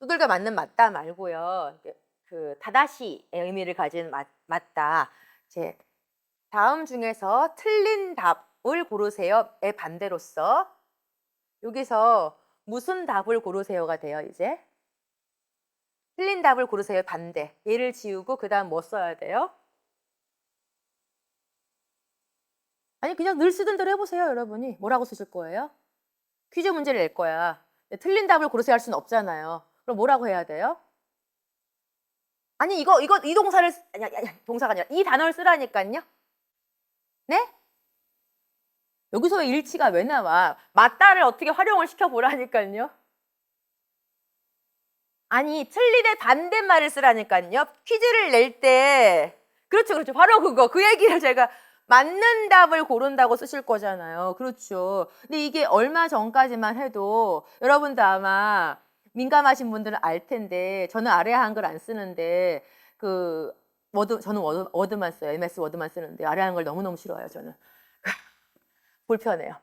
두들겨 맞는 맞다 말고요. 그 다다시의 의미를 가진 맞, 맞다. 이제 다음 중에서 틀린 답을 고르세요의 반대로서 여기서 무슨 답을 고르세요가 돼요, 이제? 틀린 답을 고르세요, 반대. 얘를 지우고 그 다음 뭐 써야 돼요? 아니, 그냥 늘 쓰던 대로 해보세요, 여러분이. 뭐라고 쓰실 거예요? 퀴즈 문제를 낼 거야. 틀린 답을 고르세요 할 수는 없잖아요. 그럼 뭐라고 해야 돼요? 아니, 이거, 이거, 이 동사를, 쓰- 아니, 아니, 동사가 아니라 이 단어를 쓰라니까요. 네? 여기서 일치가 왜 나와? 맞다를 어떻게 활용을 시켜보라니까요. 아니, 틀리대 반대말을 쓰라니까요. 퀴즈를 낼 때. 그렇죠, 그렇죠. 바로 그거. 그 얘기를 제가 맞는 답을 고른다고 쓰실 거잖아요. 그렇죠. 근데 이게 얼마 전까지만 해도 여러분도 아마 민감하신 분들은 알 텐데 저는 아래 한글 안 쓰는데 그 워드 저는 워드, 워드만 써요. MS 워드만 쓰는데 아래 한글 너무너무 싫어요, 저는. 불편해요.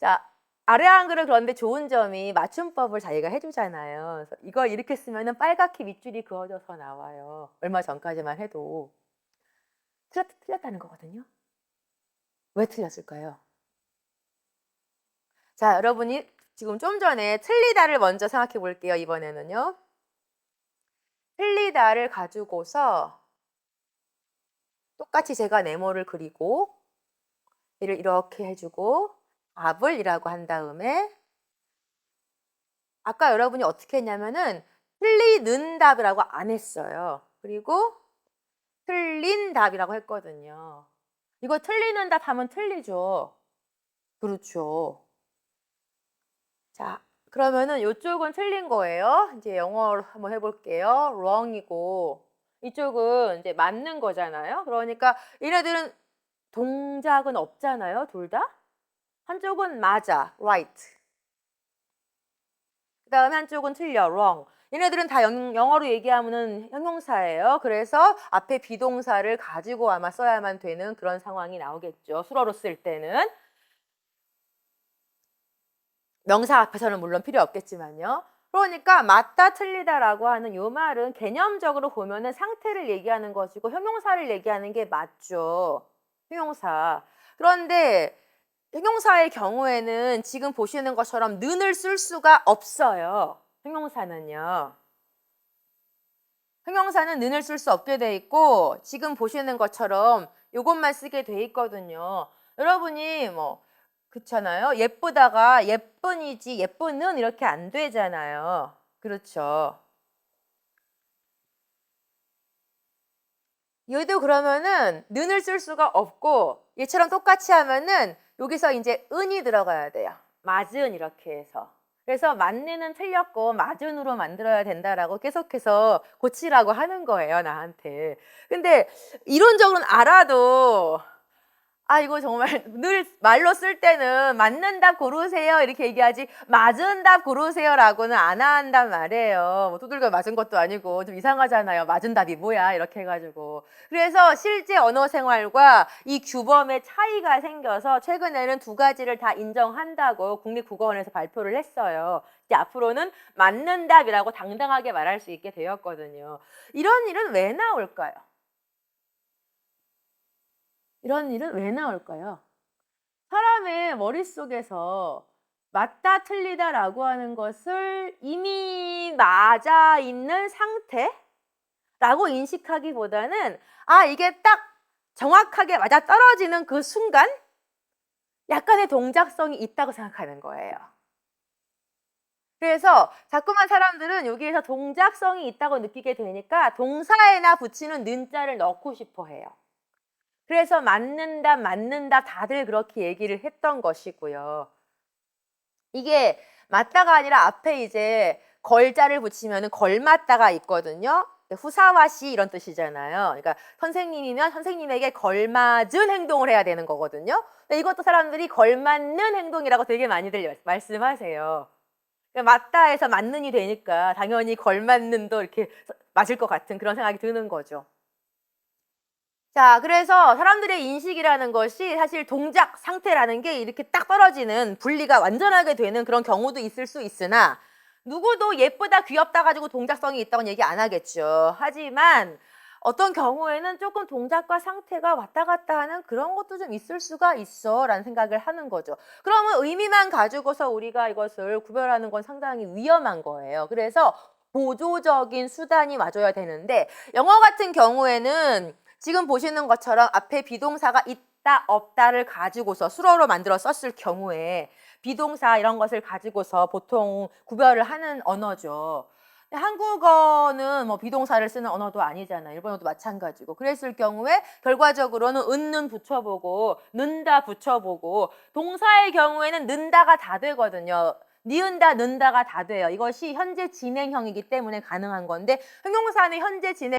자, 아래 한글은 그런데 좋은 점이 맞춤법을 자기가 해주잖아요. 이거 이렇게 쓰면은 빨갛게 밑줄이 그어져서 나와요. 얼마 전까지만 해도 틀렸, 틀렸다는 거거든요. 왜 틀렸을까요? 자, 여러분이 지금 좀 전에 틀리다를 먼저 생각해 볼게요. 이번에는요. 틀리다를 가지고서 똑같이 제가 네모를 그리고 얘를 이렇게 해주고 답을 이라고 한 다음에 아까 여러분이 어떻게 했냐면은 틀리는 답이라고 안 했어요. 그리고 틀린 답이라고 했거든요. 이거 틀리는 답 하면 틀리죠. 그렇죠. 자, 그러면은 이쪽은 틀린 거예요. 이제 영어로 한번 해볼게요. wrong이고 이쪽은 이제 맞는 거잖아요. 그러니까 얘네들은 동작은 없잖아요. 둘 다. 한쪽은 맞아, right. 그 다음에 한쪽은 틀려, wrong. 얘네들은 다 영, 영어로 얘기하면은 형용사예요. 그래서 앞에 비동사를 가지고 아마 써야만 되는 그런 상황이 나오겠죠. 수로로 쓸 때는. 명사 앞에서는 물론 필요 없겠지만요. 그러니까 맞다 틀리다라고 하는 요 말은 개념적으로 보면은 상태를 얘기하는 것이고 형용사를 얘기하는 게 맞죠. 형용사. 그런데 형용사의 경우에는 지금 보시는 것처럼 는을 쓸 수가 없어요. 형용사는요. 형용사는 는을 쓸 수 없게 돼 있고 지금 보시는 것처럼 요것만 쓰게 돼 있거든요. 여러분이 뭐 그렇잖아요. 예쁘다가 예쁜이지 예쁜은 이렇게 안 되잖아요. 그렇죠. 얘도 그러면은 는을 쓸 수가 없고 얘처럼 똑같이 하면은 여기서 이제 은이 들어가야 돼요. 맞은 이렇게 해서. 그래서 맞는은 틀렸고 맞은으로 만들어야 된다라고 계속해서 고치라고 하는 거예요, 나한테. 근데 이론적으로는 알아도 아, 이거 정말 늘 말로 쓸 때는 맞는 답 고르세요. 이렇게 얘기하지, 맞은 답 고르세요라고는 안 한단 말이에요. 뭐 두들겨 맞은 것도 아니고 좀 이상하잖아요. 맞은 답이 뭐야? 이렇게 해가지고. 그래서 실제 언어 생활과 이 규범의 차이가 생겨서 최근에는 두 가지를 다 인정한다고 국립국어원에서 발표를 했어요. 이제 앞으로는 맞는 답이라고 당당하게 말할 수 있게 되었거든요. 이런 일은 왜 나올까요? 이런 일은 왜 나올까요? 사람의 머릿속에서 맞다 틀리다 라고 하는 것을 이미 맞아 있는 상태 라고 인식하기보다는 아 이게 딱 정확하게 맞아 떨어지는 그 순간 약간의 동작성이 있다고 생각하는 거예요. 그래서 자꾸만 사람들은 여기에서 동작성이 있다고 느끼게 되니까 동사에나 붙이는 는자를 넣고 싶어 해요. 그래서 맞는다, 맞는다 다들 그렇게 얘기를 했던 것이고요. 이게 맞다가 아니라 앞에 이제 걸자를 붙이면 걸맞다가 있거든요. 후사와시 이런 뜻이잖아요. 그러니까 선생님이면 선생님에게 걸맞은 행동을 해야 되는 거거든요. 근데 이것도 사람들이 걸맞는 행동이라고 되게 많이들 말씀하세요. 그러니까 맞다 해서 맞는이 되니까 당연히 걸맞는도 이렇게 맞을 것 같은 그런 생각이 드는 거죠. 자, 그래서 사람들의 인식이라는 것이 사실 동작 상태라는 게 이렇게 딱 떨어지는 분리가 완전하게 되는 그런 경우도 있을 수 있으나 누구도 예쁘다, 귀엽다 가지고 동작성이 있다고는 얘기 안 하겠죠. 하지만 어떤 경우에는 조금 동작과 상태가 왔다 갔다 하는 그런 것도 좀 있을 수가 있어 라는 생각을 하는 거죠. 그러면 의미만 가지고서 우리가 이것을 구별하는 건 상당히 위험한 거예요. 그래서 보조적인 수단이 와줘야 되는데 영어 같은 경우에는 지금 보시는 것처럼 앞에 비동사가 있다 없다를 가지고서 수로로 만들어 썼을 경우에 비동사 이런 것을 가지고서 보통 구별을 하는 언어죠. 한국어는 뭐 비동사를 쓰는 언어도 아니잖아요. 일본어도 마찬가지고. 그랬을 경우에 결과적으로는 은는 붙여보고 는다 붙여보고 동사의 경우에는 는다가 다 되거든요. 니은다, 는다가 다 돼요. 이것이 현재 진행형이기 때문에 가능한 건데 형용사는 현재 진행